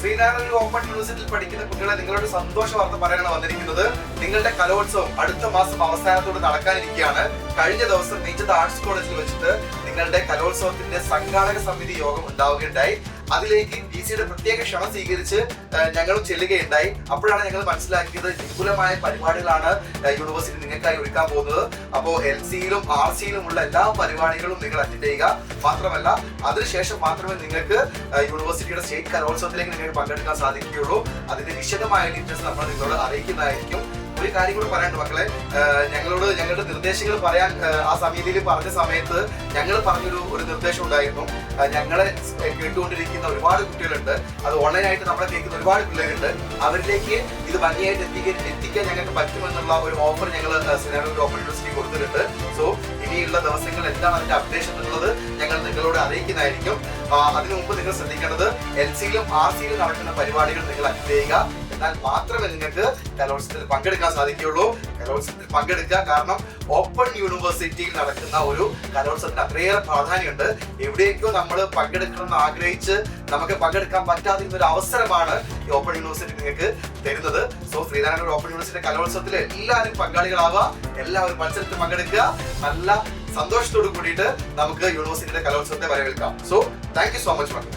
Sreenarayana open യൂണിവേഴ്സിറ്റിയിൽ പഠിക്കുന്ന കുട്ടികളെ നിങ്ങളുടെ സന്തോഷ വാർത്ത പറയാനാണ് വന്നിരിക്കുന്നത്. നിങ്ങളുടെ കലോത്സവം അടുത്ത മാസം അവസാനത്തോട് നടക്കാനിരിക്കുകയാണ്. കഴിഞ്ഞ ദിവസം നീച്ചത് ആർട്സ് കോളേജിൽ വെച്ചിട്ട് നിങ്ങളുടെ കലോത്സവത്തിന്റെ സംഘാടക സമിതി യോഗം ഉണ്ടാവുകയുണ്ടായി. അതിലേക്ക് ഡി സിയുടെ പ്രത്യേക ക്ഷണം സ്വീകരിച്ച് ഞങ്ങളും ചെല്ലുകയുണ്ടായി. അപ്പോഴാണ് ഞങ്ങൾ മനസ്സിലാക്കിയത് വിപുലമായ പരിപാടികളാണ് യൂണിവേഴ്സിറ്റി നിങ്ങൾക്കായി ഒരുക്കാൻ പോകുന്നത്. അപ്പോൾ എൽ സിയിലും ആർ സിയിലും ഉള്ള എല്ലാ പരിപാടികളും നിങ്ങൾ അറ്റൻഡ് ചെയ്യുക. മാത്രമല്ല അതിനുശേഷം മാത്രമേ നിങ്ങൾക്ക് യൂണിവേഴ്സിറ്റിയുടെ സ്റ്റേറ്റ് കലോത്സവത്തിലേക്ക് നിങ്ങൾക്ക് പങ്കെടുക്കാൻ സാധിക്കുകയുള്ളൂ. അതിന്റെ വിശദമായ ഡീറ്റെയിൽസ് നമ്മൾ നിങ്ങളോട് അറിയിക്കുന്നതായിരിക്കും. ഒരു കാര്യം കൂടെ പറയാനുണ്ട് മക്കളെ. ഞങ്ങളോട് ഞങ്ങളുടെ നിർദ്ദേശങ്ങൾ പറയാൻ ആ, സമിതിയിൽ പറഞ്ഞ സമയത്ത് ഞങ്ങൾ പറഞ്ഞൊരു ഒരു നിർദ്ദേശം ഉണ്ടായിരുന്നു. ഞങ്ങളെ കേട്ടുകൊണ്ടിരിക്കുന്ന ഒരുപാട് കുട്ടികളുണ്ട്. അത് ഓൺലൈനായിട്ട് നമ്മളെ കേൾക്കുന്ന ഒരുപാട് പിള്ളേരുണ്ട്. അവരിലേക്ക് ഇത് ഭംഗിയായിട്ട് എത്തിക്കാൻ എത്തിക്കാൻ ഞങ്ങൾക്ക് പറ്റുമെന്നുള്ള ഒരു ഓഫർ ഞങ്ങൾ സിനാനോ ഓപ്പൺ യൂണിവേഴ്സിറ്റി കൊടുത്തിട്ടുണ്ട്. സോ ഇനിയുള്ള ദിവസങ്ങൾ എന്താണ് അതിന്റെ അപ്ഡേഷൻ എന്നുള്ളത് ഞങ്ങൾ നിങ്ങളോട് അറിയിക്കുന്നതായിരിക്കും. അതിനു മുമ്പ് നിങ്ങൾ ശ്രദ്ധിക്കേണ്ടത് എൽ സിയിലും ആർ സിയിലും നടക്കുന്ന പരിപാടികൾ നിങ്ങൾ അറ്റൻഡ് ചെയ്യുക. എന്നാൽ മാത്രമേ നിങ്ങൾക്ക് കലോത്സവത്തിൽ പങ്കെടുക്കാൻ സാധിക്കുകയുള്ളൂ. കലോത്സവത്തിൽ പങ്കെടുക്കുക കാരണം ഓപ്പൺ യൂണിവേഴ്സിറ്റിയിൽ നടക്കുന്ന ഒരു കലോത്സവത്തിന് അത്രയേറെ പ്രാധാന്യമുണ്ട്. എവിടെയൊക്കെയോ നമ്മൾ പങ്കെടുക്കണമെന്ന് ആഗ്രഹിച്ച് നമുക്ക് പങ്കെടുക്കാൻ പറ്റാതിരുന്ന ഒരു അവസരമാണ് ഈ ഓപ്പൺ യൂണിവേഴ്സിറ്റി നിങ്ങൾക്ക് തരുന്നത്. സോ ശ്രീനാരായണ ഓപ്പൺ യൂണിവേഴ്സിറ്റി കലോത്സവത്തിൽ എല്ലാവരും പങ്കാളികളാവുക എല്ലാവരും മത്സരത്തിൽ പങ്കെടുക്കുക. നല്ല സന്തോഷത്തോട് കൂടിയിട്ട് നമുക്ക് യൂണിവേഴ്സിറ്റിയുടെ കലോത്സവത്തെ വരവേൽക്കാം. So thank you so much മക്കൾ